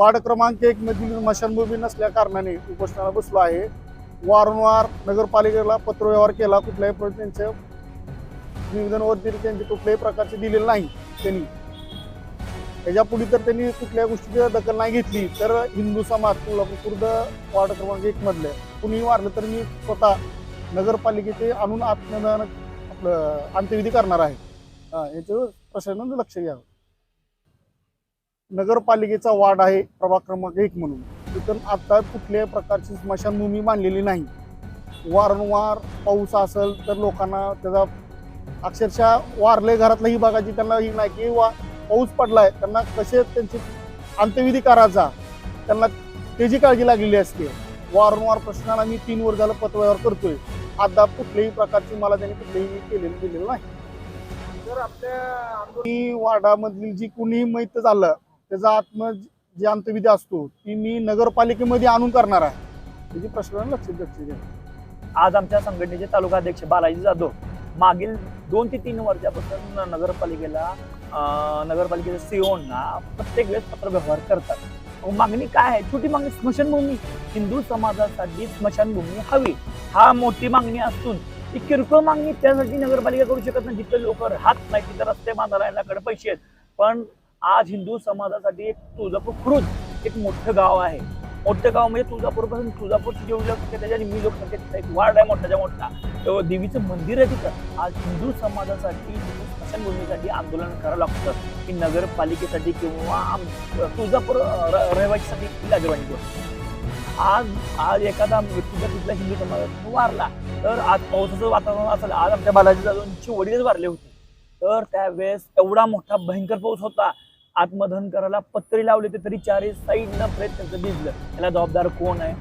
Ward क्रमांक एक मधील स्मशानभूमी नसल्या कारणाने उपोषणाला बसलो आहे. वारंवार नगरपालिकेला पत्रव्यवहार केला कुठल्याही प्र- त्यांचं निवेदनवरती त्यांचे कुठल्याही प्रकारचे दिलेले नाही. त्यांनी त्याच्या पुढे तर त्यांनी कुठल्या गोष्टीची दखल नाही घेतली. तर हिंदू समाज कोल्हापूर खुर्द वार्ड क्रमांक एक मधले. कुणी वारलं तर मी स्वतः नगरपालिकेचे आणून आत्मदान आपलं अंत्यविधी करणार आहे. याचं प्रशासनानं लक्ष घ्यावं. नगरपालिकेचा वार्ड आहे प्रभाग क्रमांक एक म्हणून. तिथून आता कुठल्याही प्रकारची स्मशानभूमी बांधलेली नाही. वारंवार पाऊस असेल तर लोकांना त्याचा अक्षरशः वारले घरातलाही बघायची त्यांना ही नाही की वा पाऊस पडलाय त्यांना कसे त्यांची अंत्यविधी करायचा त्यांना त्याची काळजी लागलेली असते. वारंवार प्रश्नाला मी तीन वर झालं पत्रव्यवहार करतोय. अद्याप कुठल्याही प्रकारची मला त्यांनी कुठलेही केलेलं दिलेलं नाही. तर आपल्या मी वार्डामधली जी कुणी मैत झालं त्याचा आत्म जे अंत्यविधी असतो ती मी नगरपालिकेमध्ये आणून करणार आहे. त्याची प्रश्न लक्ष लक्ष द्या. आज आमच्या संघटनेचे तालुका अध्यक्ष बालाजी जाधव मागील दोन ते तीन वर्षापासून नगरपालिकेला नगरपालिकेच्या सीओना प्रत्येक वेळेस पत्रव्यवहार करतात. मागणी काय आहे? छोटी मागणी स्मशानभूमी. हिंदू समाजासाठी स्मशानभूमी हवी. हा मोठी मागणी असून ती किरकोळ मागणी त्यासाठी नगरपालिका करू शकत नाही. जिथे लोक राहत नाही तिथे रस्ते बांधायला पैसे आहेत. पण आज हिंदू समाजासाठी एक तुळजापूर खुरुज एक मोठं गाव आहे. मोठं गाव म्हणजे तुळजापूरपासून तुळजापूरची जेवढी लोकसंख्या त्याच्या मी लोकसंख्या एक वार्ड आहे मोठाच्या मोठा देवीचं मंदिर आहे तिथं. आज हिंदू समाजासाठी हिंदू स्मशानभूमीसाठी आंदोलन करावं लागतं. की नगरपालिकेसाठी किंवा तुळजापूर र- रहिवासीसाठी ही आज आज एखादा व्यक्ती जर तिथला हिंदू समाजातून वारला तर आज पावसाचं वातावरण असेल आज आमच्या बालाजी जाधवांची वडीलच वारले होते. तर त्यावेळेस एवढा मोठा भयंकर पाऊस होता. आत्मदहन करायला पत्रे लावले ते तरी चारही साईडनं प्रेत त्यांचं भिजलं. ह्याला जबाबदार कोण आहे?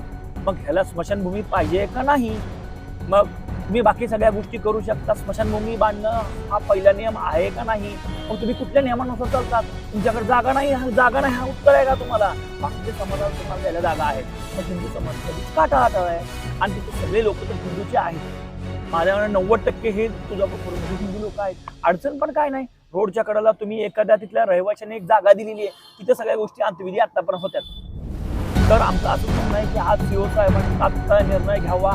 मग ह्याला स्मशानभूमी पाहिजे का नाही? मग तुम्ही बाकी सगळ्या गोष्टी करू शकता. स्मशानभूमी बांधणं हा पहिला नियम आहे का नाही? मग तुम्ही कुठल्या नियमानुसार चालतात? तुमच्याकडे जागा नाही हा जागा नाही हा उत्तर आहे का तुम्हाला? बाकीच्या समाजाला तुम्हाला द्यायला जागा आहे. मग हिंदू समाज कधीच का टाळाटाळ आहे आणि तिथे सगळे लोक तर हिंदूचे आहेत. माझ्याकडे नव्वद टक्के हे तुझ्या हिंदू लोक आहेत. अडचण पण काय नाही. रोडच्या कडेला तुम्ही एखाद्या तिथल्या रहिवाशाने एक जागा दिलेली आहे तिथे सगळ्या गोष्टी अंतविधी आतापर्यंत होत्या तर आमचं असं म्हणणं आहे की आज सीओ साहेबांनी तात्काळ निर्णय घ्यावा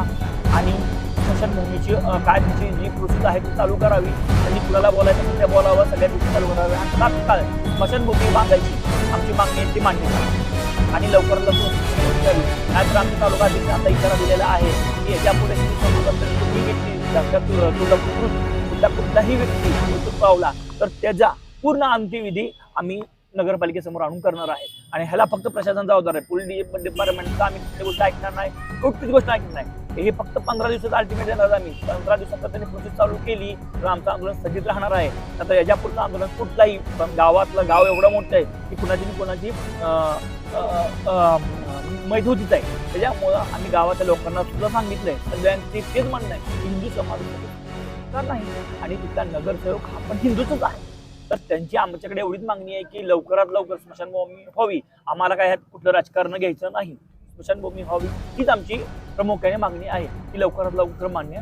आणि स्मशानभूमीची काय तिची जी प्रोसेस आहे ती चालू करावी. त्यांनी कुणाला बोलायचं त्या बोलावं सगळ्या गोष्टी चालू कराव्या. आणि तात्काळ स्मशानभूमी बांधायची आमची मागणी आहे ती मांडली आणि लवकरात लवकर द्यावी नाहीतर आमच्या तालुका अध्यक्ष आता इशारा दिलेला आहे की याच्यापुढे तुम्ही व्यक्ती जास्त कुठला कुठलाही व्यक्ती मृत्यू पावला तर त्याचा पूर्ण अंत्यविधी आम्ही नगरपालिकेसमोर आणून करणार आहे. आणि ह्याला फक्त प्रशासन जबाबदार आहे. पोलीस डिपार्टमेंटचा आम्ही कुठली गोष्ट ऐकणार नाही कुठलीच गोष्ट ऐकणार नाही. हे फक्त पंधरा दिवसाचा अल्टिमेट देणार आम्ही. पंधरा दिवसात त्यांनी प्रोसेस चालू केली तर आमचं आंदोलन स्थगित राहणार आहे. आता याच्या पुढचं आंदोलन कुठलाही पण गावातलं गाव एवढं मोठं आहे की कुणाची न कुणाची अं, मैत होतीच आहे. त्याच्यामुळं आम्ही गावातल्या लोकांना सुद्धा सांगितलंय सगळ्यांचे तेच म्हणणं आहे हिंदू समाज तर नाही. आणि तिथला नगरसेवक हा पण हिंदूच आहे. तर त्यांची आमच्याकडे एवढीच मागणी आहे की लवकरात लवकर स्मशानभूमी व्हावी. आम्हाला काय ह्यात कुठलं राजकारण घ्यायचं नाही. स्मशानभूमी व्हावी हीच आमची प्रामुख्याने मागणी आहे ती लवकरात लवकर मान्य